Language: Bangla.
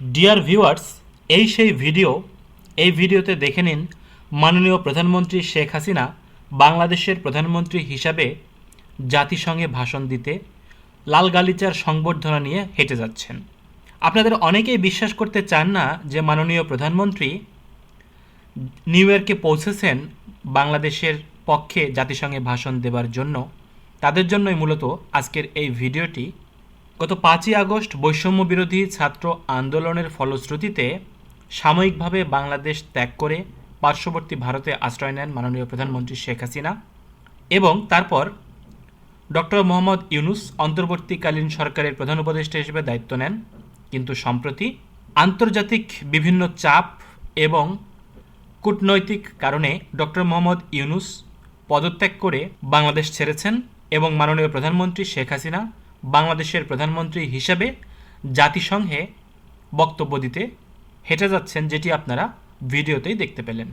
ডিয়ার ভিউয়ার্স এই সেই ভিডিও এই ভিডিওতে দেখে নিন মাননীয় প্রধানমন্ত্রী শেখ হাসিনা বাংলাদেশের প্রধানমন্ত্রী হিসাবে জাতিসংঘে ভাষণ দিতে লাল গালিচার সংবর্ধনা নিয়ে হেঁটে যাচ্ছেন। আপনাদের অনেকেই বিশ্বাস করতে চান না যে মাননীয় প্রধানমন্ত্রী নিউ ইয়র্কে পৌঁছেছেন বাংলাদেশের পক্ষে জাতিসংঘে ভাষণ দেবার জন্য। তাদের জন্যই মূলত আজকের এই ভিডিওটি গত পাঁচই আগস্ট বৈষম্য বিরোধী ছাত্র আন্দোলনের ফলশ্রুতিতে সাময়িকভাবে বাংলাদেশ ত্যাগ করে পার্শ্ববর্তী ভারতে আশ্রয় নেন মাননীয় প্রধানমন্ত্রী শেখ হাসিনা এবং তারপর ডক্টর মোহাম্মদ ইউনুস অন্তর্বর্তীকালীন সরকারের প্রধান উপদেষ্টা হিসেবে দায়িত্ব নেন। কিন্তু সম্প্রতি আন্তর্জাতিক বিভিন্ন চাপ এবং কূটনৈতিক কারণে ডক্টর মোহাম্মদ ইউনুস পদত্যাগ করে বাংলাদেশ ছেড়েছেন এবং মাননীয় প্রধানমন্ত্রী শেখ হাসিনা বাংলাদেশের প্রধানমন্ত্রী হিসেবে জাতিসংঘে বক্তব্য দিতে হেঁটে যাচ্ছেন যেটি আপনারা ভিডিওতেই দেখতে পেলেন।